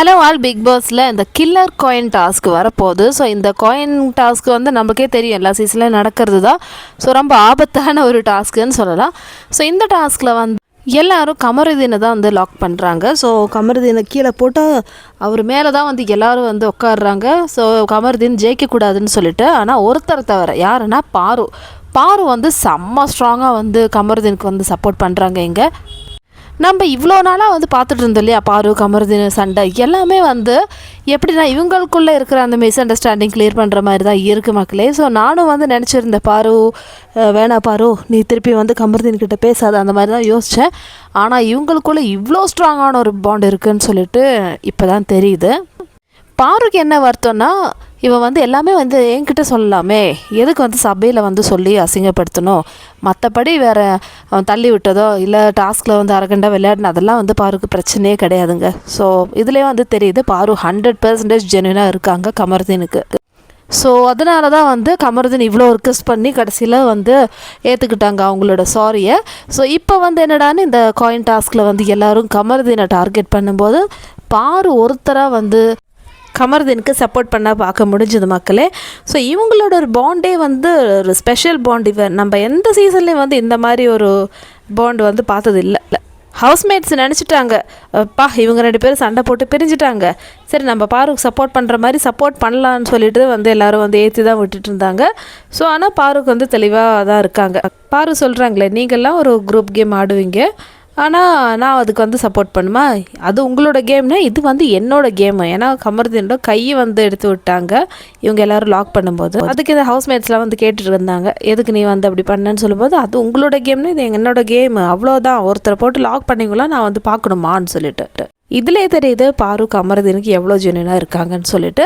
Hello all Bigg பாஸில் இந்த killer coin task வரப்போகுது. ஸோ இந்த காயின் டாஸ்க் வந்து நமக்கே தெரியும். எல்லா சீசன்லையும் நடக்கிறது தான் ஸோ ரொம்ப ஆபத்தான ஒரு டாஸ்க்குன்னு சொல்லலாம். ஸோ இந்த டாஸ்கில் வந்து எல்லாரும் கமருதீனை தான் வந்து லாக் பண்ணுறாங்க ஸோ கமருதீனை கீழே போட்டு அவர் மேலே தான் வந்து எல்லோரும் வந்து உட்காடுறாங்க ஸோ கமருதீன் ஜெயிக்கக்கூடாதுன்னு சொல்லிட்டு ஆனால் ஒருத்தர் தவிர யாருன்னா பாரு. பாரு வந்து செம்ம ஸ்ட்ராங்காக வந்து கமருதீனுக்கு வந்து சப்போர்ட் பண்ணுறாங்க இங்கே. நம்ம இவ்வளோ நாளாக வந்து பார்த்துட்டு இருந்தோம் இல்லையா? பாரு கமருதீன் சண்டை எல்லாமே வந்து எப்படின்னா இவங்களுக்குள்ளே இருக்கிற அந்த மிஸ் அண்டர்ஸ்டாண்டிங் கிளியர் பண்ணுற மாதிரி தான் இருக்குது மக்களே. ஸோ நானும் வந்து நினச்சிருந்தேன் பாரு வேணா பாரு நீ திருப்பி வந்து கமருதீன் கிட்ட பேசாத அந்த மாதிரி தான் யோசித்தேன் ஆனால் இவங்களுக்குள்ளே இவ்வளோ ஸ்ட்ராங்கான ஒரு பாண்ட் இருக்குன்னு சொல்லிட்டு இப்போ தான் தெரியுது. பாருக்கு என்ன வருத்தம்னா இவன் வந்து எல்லாமே வந்து என்கிட்ட சொல்லலாமே. எதுக்கு வந்து சபையில் வந்து சொல்லி அசிங்கப்படுத்தணும்? மற்றபடி வேறு அவன் தள்ளி விட்டதோ இல்லை டாஸ்கில் வந்து அரகண்டா விளையாடின அதெல்லாம் வந்து பாருக்கு பிரச்சனையே கிடையாதுங்க. ஸோ இதுலேயே வந்து தெரியுது பாரு ஹண்ட்ரட் பர்சன்டேஜ் ஜென்வினாக இருக்காங்க கமர்தீனுக்கு. ஸோ அதனால தான் வந்து கமருதீன் இவ்வளோ ரிக்வஸ்ட் பண்ணி கடைசியில் வந்து ஏற்றுக்கிட்டாங்க அவங்களோட சாரியை ஸோ இப்போ வந்து என்னடான்னு இந்த காயின் டாஸ்கில் வந்து எல்லோரும் கமருதீனை டார்கெட் பண்ணும்போது பாரு ஒருத்தராக வந்து கமர்தீனுக்கு சப்போர்ட் பண்ண பார்க்க முடிஞ்சது மக்களே. ஸோ இவங்களோட ஒரு பாண்டே வந்து ஒரு ஸ்பெஷல் பாண்ட் இவன் நம்ம எந்த சீசன்லேயும் வந்து இந்த மாதிரி ஒரு பாண்ட் வந்து பார்த்தது இல்லை. ஹவுஸ்மேட்ஸ் நினச்சிட்டாங்க. அப்பா இவங்க ரெண்டு பேரும் சண்டை போட்டு பிரிஞ்சுட்டாங்க. சரி நம்ம பாருக்கு சப்போர்ட் பண்ணுற மாதிரி சப்போர்ட் பண்ணலான்னு சொல்லிட்டு வந்து எல்லோரும் வந்து ஏற்றி தான் விட்டுட்டு இருந்தாங்க. ஸோ ஆனால் பாருக்கு வந்து தெளிவாக தான் இருக்காங்க. பாரு சொல்கிறாங்களே நீங்கள்லாம் ஒரு குரூப் கேம் ஆடுவீங்க. ஆனால் நான் அதுக்கு வந்து சப்போர்ட் பண்ணுமா? அது உங்களோட கேம்னா இது வந்து என்னோட கேமு ஏன்னா கமர்தீனோட கையை வந்து எடுத்து விட்டாங்க. இவங்க எல்லாரும் லாக் பண்ணும்போது. அதுக்கு இந்த ஹவுஸ்மேட்ஸ்லாம் வந்து கேட்டுட்டு இருந்தாங்க. எதுக்கு நீ வந்து அப்படி பண்ணேன்னு சொல்லும்போது அது உங்களோட கேம்னா இது என்னோட கேமு அவ்வளோதான் ஒருத்தரை போட்டு லாக் பண்ணிங்களா? நான் வந்து பார்க்கணுமான்னு சொல்லிட்டு. இதுலேயே தெரியுது பாரு கமர்தீனுக்கு எவ்வளோ ஜென்யூனாக இருக்காங்கன்னு சொல்லிட்டு.